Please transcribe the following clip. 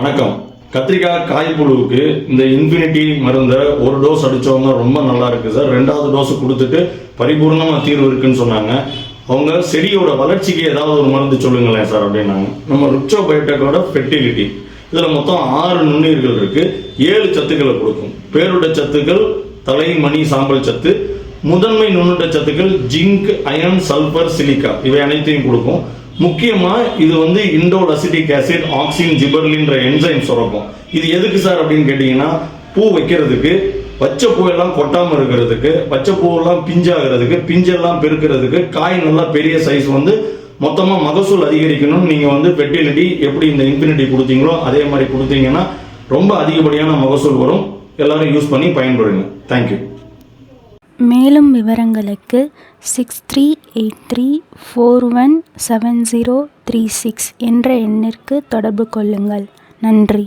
வணக்கம். கத்திரிக்காய் காய்ப்புழுவுக்கு இந்த இன்ஃபினிட்டி மருந்தை ஒரு டோஸ் அடித்தவங்க ரொம்ப நல்லா இருக்குது சார். ரெண்டாவது டோஸ் கொடுத்துட்டு பரிபூர்ணமாக தீர்வு இருக்குன்னு சொன்னாங்க. அவங்க செடியோட வளர்ச்சிக்கு ஏதாவது ஒரு மருந்து சொல்லுங்களேன் சார் அப்படின்னாங்க. நம்ம ருச்சோ பயோடெக்கோட ஃபெர்டிலிட்டி இதில் மொத்தம் ஆறு நுண்ணுயிர்கள் இருக்குது ஏழு சத்துக்களை கொடுக்கும். பேருட சத்துக்கள் தலை மணி சாம்பல் சத்து. முதன்மை நுண்ணுட்ட சத்துக்கள் ஜிங்க் அயன் சல்பர் சிலிக்கா. இவை அனைத்தையும் கொடுக்கும். முக்கியமா இது வந்து இண்டோல் அசிட்டிக் ஆசிட் ஆக்சின் ஜிபர்லின்ற என்சைம் சுரக்கும் இது எதுக்கு சார் அப்படின்னு கேட்டீங்கன்னா பூ வைக்கிறதுக்கு பச்சை பூவெல்லாம் கொட்டாமல் இருக்கிறதுக்கு பச்சை பூவெல்லாம் பிஞ்சாகிறதுக்கு பிஞ்செல்லாம் பெருக்கிறதுக்கு காய் நல்லா பெரிய சைஸ் வந்து மொத்தமாக மகசூல் அதிகரிக்கணும்னு நீங்கள் வந்து ஃபெர்டிலிட்டி எப்படி இந்த இன்ஃபினிட்டி கொடுத்தீங்களோ அதே மாதிரி கொடுத்தீங்கன்னா ரொம்ப அதிகப்படியான மகசூல் வரும். எல்லாரும் யூஸ் பண்ணி பயன்படுங்க. தேங்க்யூ மேலும் விவரங்களுக்கு six three eight three four one seven zero three six என்ற எண்ணிற்கு தொடர்பு கொள்ளுங்கள். நன்றி.